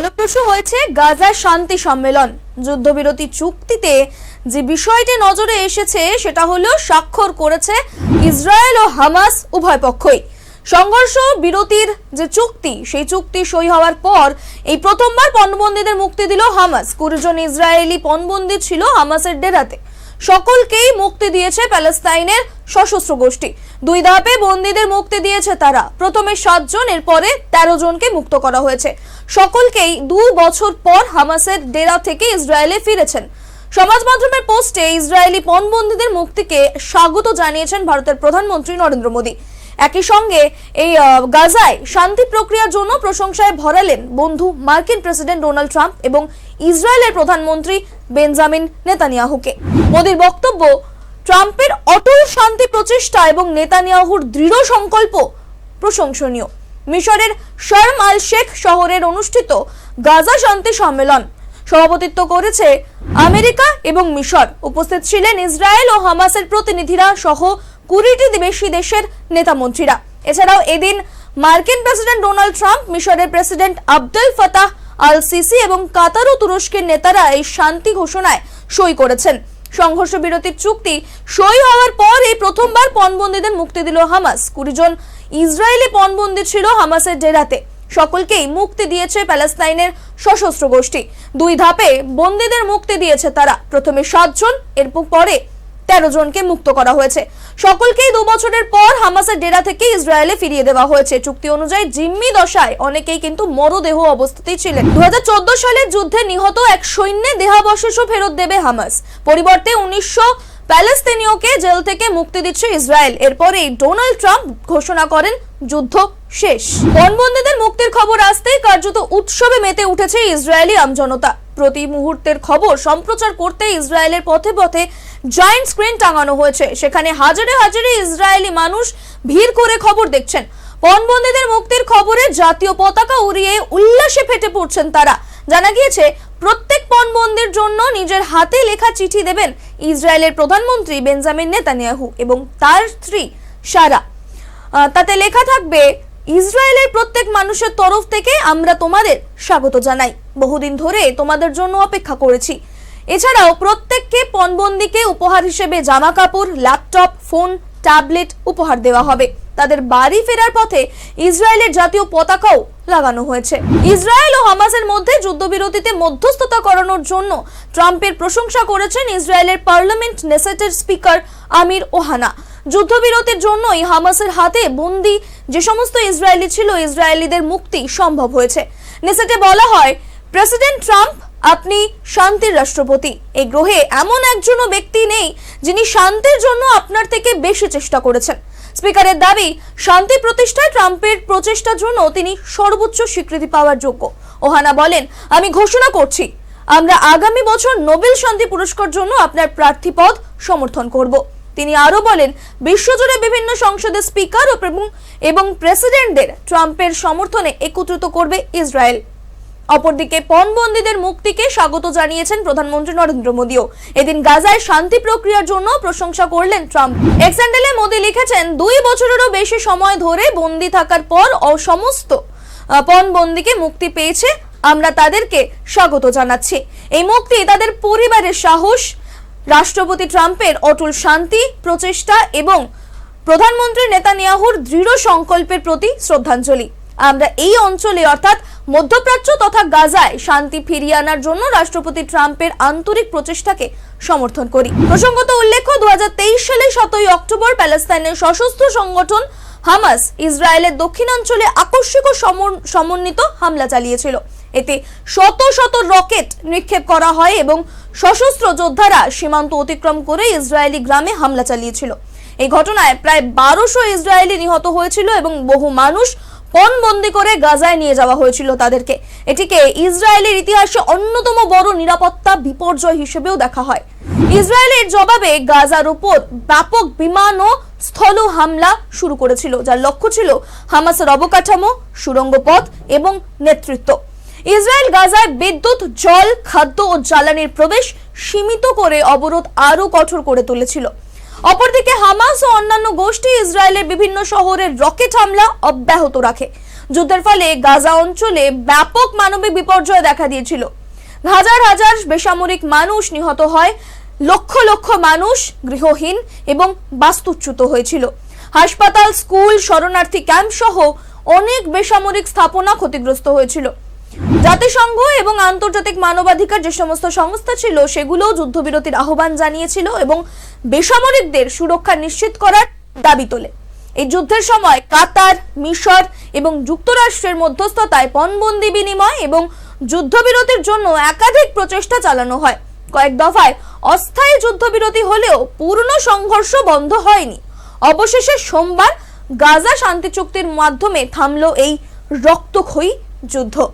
ফলপ্রসূ হয়েছে গাজার শান্তি সম্মেলন। যুদ্ধবিরতি চুক্তিতে যে বিষয়টি নজরে এসেছে, সেটা হলো স্বাক্ষর করেছে ইসরায়েল ও হামাস উভয় পক্ষই। সংঘর্ষ বিরতির যে চুক্তি, সেই চুক্তি সই হওয়ার পর এই প্রথমবার পণবন্দীদের মুক্তি দিল হামাস। কুড়িজন ইসরায়েলি পণবন্দী ছিল হামাসের ডেরাতে। সকলকেই মুক্তি দিয়েছে প্যালেস্তাইনের সশস্ত্র গোষ্ঠী। দুই ধাপে বন্দীদের মুক্তি দিয়েছে তারা। প্রথমে সাতজন, এরপরে তেরো জনকে মুক্ত করা হয়েছে। সকলকেই দু বছর পর হামাসের ডেরা থেকে ইসরায়েলে ফিরেছেন। সমাজ মাধ্যমের পোস্টে ইসরায়েলি পণবন্দীদের মুক্তিকে স্বাগত জানিয়েছেন ভারতের প্রধানমন্ত্রী নরেন্দ্র মোদী। একই সঙ্গে এই গাজায় শান্তি প্রক্রিয়ার জন্য প্রশংসায় ভরালেন বন্ধু মার্কিন প্রেসিডেন্ট ডোনাল্ড ট্রাম্প এবং ইসরায়েলের প্রধানমন্ত্রী বেঞ্জামিন নেতানিয়াহুকে। মোদীর বক্তব্য, ট্রাম্পের অটল শান্তি প্রচেষ্টা এবং নেতানিয়াহুর দৃঢ় সংকল্প প্রশংসনীয়। মিশরের শর্ম আল শেখ শহরের অনুষ্ঠিত গাজা শান্তি সম্মেলন সভাপতিত্ব করেছে আমেরিকা এবং মিশর। উপস্থিত ছিলেন ইসরায়েল ও হামাসের প্রতিনিধিরা সহ কুড়িটি বেশি দেশের নেতামন্ত্রীরা এছাড়াও এদিন মার্কিন প্রেসিডেন্ট ডোনাল্ড ট্রাম্প, মিশরের president Abdel Fattah al Sisi এবং কাতার ও তুরস্কের নেতারা এই শান্তি ঘোষণায় সই করেছেন। সংঘর্ষ বিরতির চুক্তি সই হওয়ার পর এই প্রথমবার পণবন্দীদের মুক্তি দিল হামাস। কুড়ি জন ইসরায়েলি পণবন্দী ছিল হামাসের ডেরাতে। সকলকেই মুক্তি দিয়েছে প্যালেস্তাইনের সশস্ত্র গোষ্ঠী। দুই ধাপে বন্দীদের মুক্তি দিয়েছে তারা। প্রথমে সাতজন, এরপর পরে তেরো জনকে মুক্ত করা হয়েছে। সকলকেই দু বছরের পর হামাসের ডেরা থেকে ইসরায়েলে ফিরিয়ে দেওয়া হয়েছে। চুক্তি অনুযায়ী জিম্মি দশায় অনেকেই কিন্তু মরদেহ অবস্থাতেই ছিলেন। দু সালের যুদ্ধে নিহত এক সৈন্যের দেহাবশেষও ফেরত দেবে হামাস। পরিবর্তে উনিশশো প্যালেস্তিনীয়কে জেল থেকে মুক্তি দিচ্ছে ইসরায়েল। এরপরেই ডোনাল্ড ট্রাম্প ঘোষণা করেন, যুদ্ধ শেষ। বনবন্দীদের মুক্তির খবর আসতেই কার্যত উৎসবে মেতে উঠেছে ইসরায়েলি আমজনতা। প্রতি মুহূর্তের খবর সম্প্রচার করতে ইসরায়েলের পথে পথে জায়ান্ট স্ক্রিন টাঙানো হয়েছে। সেখানে হাজারে হাজারে ইসরায়েলি মানুষ ভিড় করে খবর দেখছেন। পণবন্দীদের মুক্তির খবরে জাতীয় পতাকা উড়িয়ে উল্লাসে ফেটে পড়ছেন তারা। জানা গিয়েছে, প্রত্যেক পণবন্দির জন্য নিজের হাতে লেখা চিঠি দেবেন ইসরায়েলের প্রধানমন্ত্রী বেঞ্জামিন নেতানিয়াহু এবং তার স্ত্রী সারা। তাতে লেখা থাকবে ইসরায়েলের প্রত্যেক মানুষের তরফ থেকে আমরা তোমাদের স্বাগত জানাই। বহুদিন ধরে তোমাদের জন্য অপেক্ষা করেছি। এছাড়াও প্রত্যেককে পণবন্দিকে উপহার হিসেবে জামা কাপড় ল্যাপটপ, ফোন, ট্যাবলেট উপহার দেওয়া হবে। তাদের বাড়ি ফেরার পথে ইসরায়েলের জাতীয় পতাকাও লাগানো হয়েছে। ইসরায়েল ও হামাসের মধ্যে যুদ্ধবিরতিতে মধ্যস্থতা করানোর জন্য ট্রাম্পের প্রশংসা করেছেন ইসরায়েলের পার্লামেন্ট নেসেটের স্পিকার আমির ওহানা। যুদ্ধবিরতির জন্যই হামাসের হাতে বন্দি যে সমস্ত ইসরায়েলি ছিল, ইসরায়েলিদের মুক্তি সম্ভব হয়েছে। নেসেটে বলা হয়, প্রেসিডেন্ট ট্রাম্প আপনি শান্তির রাষ্ট্রপতি। এই গ্রহে এমন একজনও ব্যক্তি নেই, যিনি শান্তির জন্য আপনার থেকে বেশি চেষ্টা করেছেন। স্পিকারের দাবি, শান্তি প্রতিষ্ঠায় ট্রাম্পের প্রচেষ্টার জন্য তিনি সর্বোচ্চ স্বীকৃতি পাওয়ার যোগ্য। ওহানা বলেন, আমি ঘোষণা করছি, আমরা আগামী বছর নোবেল শান্তি পুরস্কার জন্য আপনার প্রার্থী পদ সমর্থন করব। তিনি আরও বলেন, বিশ্বজুড়ে বিভিন্ন সংসদের স্পিকার ও এবং- প্রেসিডেন্টদের ট্রাম্পের সমর্থনে একত্রিত করবে ইসরায়েল। অপরদিকে, পণবন্দীদের মুক্তিকে স্বাগত জানিয়েছেন প্রধানমন্ত্রী নরেন্দ্র মোদীও। এদিন গাজায় শান্তি প্রক্রিয়ার জন্য প্রশংসা করলেন ট্রাম্প। এক্সান্ডেলে মোদী লিখেছেন, দুই বছরেরও বেশি সময় ধরে বন্দি থাকার পর ও সমস্ত পণবন্দীকে মুক্তি পেয়েছে। আমরা তাদেরকে স্বাগত জানাচ্ছি। এই মুক্তি তাদের পরিবারের সাহস রাষ্ট্রপতি ট্রাম্পের অটল শান্তি, প্রচেষ্টা এবং প্রধানমন্ত্রী নেতানিয়াহুর দৃঢ় সংকল্পের প্রতি শ্রদ্ধাঞ্জলি। আমরা এই অঞ্চলে, অর্থাৎ মধ্যপ্রাচ্য তথা গাজায়, শান্তি ফিরিয়ে আনার জন্য রাষ্ট্রপতি ট্রাম্পের আন্তরিক প্রচেষ্টাকে সমর্থন করি। প্রসঙ্গত উল্লেখ্য, দুহাজার তেইশ সালে সতেরোই অক্টোবর প্যালেস্তাইনের সশস্ত্র সংগঠন হামাস ইসরায়েলের দক্ষিণাঞ্চলে আকস্মিক ও সমন- সমন্বিত হামলা চালিয়েছিল। এতে শত শত রকেট নিক্ষেপ করা হয় এবং সশস্ত্র যোদ্ধারা সীমান্ত অতিক্রম করে ইসরায়েলি গ্রামে হামলা চালিয়েছিল। এই ঘটনায় প্রায় বারোশো ইসরায়েলি নিহত হয়েছিল এবং বহু মানুষ পণবন্দি করে গাজায় নিয়ে যাওয়া হয়েছিল তাদেরকে। এটিকে ইসরায়েলের ইতিহাসে অন্যতম বড় নিরাপত্তা বিপর্যয় হিসেবেও দেখা হয়। ইসরায়েলের জবাবে গাজার উপর ব্যাপক বিমান ও স্থল হামলা শুরু করেছিল, যার লক্ষ্য ছিল হামাসের অবকাঠামো সুড়ঙ্গ পথ এবং নেতৃত্ব। ইসরায়েল গাজায় বিদ্যুৎ, জল, খাদ্য ও জ্বালানির প্রবেশ সীমিত করে অবরোধ আরও কঠোর করে তুলেছিল। অপরদিকে হামাস ও অন্যান্য গোষ্ঠী ইসরায়েলের বিভিন্ন শহরে রকেট হামলা অব্যাহত রাখে। যুদ্ধের ফলে গাজা অঞ্চলে ব্যাপক মানবিক বিপর্যয় দেখা দিয়েছিল। হাজার হাজার বেসামরিক মানুষ নিহত হয়, লক্ষ লক্ষ মানুষ গৃহহীন এবং বাস্তুচ্যুত হয়েছিল। হাসপাতাল, স্কুল, শরণার্থী ক্যাম্প সহ অনেক বেসামরিক স্থাপনা ক্ষতিগ্রস্ত হয়েছিল। জাতিসংঘ এবং আন্তর্জাতিক মানবাধিকার যে সমস্ত সংস্থা ছিল সেগুলো যুদ্ধবিরতির আহ্বান জানিয়েছিল এবং বেসামরিকদের সুরক্ষা নিশ্চিত করার দাবি তোলে। এই যুদ্ধের সময় কাতার, মিশর এবং যুক্তরাষ্ট্রের মধ্যস্থতায় পণবন্দি বিনিময় এবং যুদ্ধবিরতির জন্য একাধিক প্রচেষ্টা চালানো হয়। কয়েক দফায় অস্থায়ী যুদ্ধবিরতি হলেও পূর্ণ সংঘর্ষ বন্ধ হয়নি। অবশেষে সোমবার গাজা শান্তি চুক্তির মাধ্যমে থামলো এই রক্তক্ষয়ী যুদ্ধ।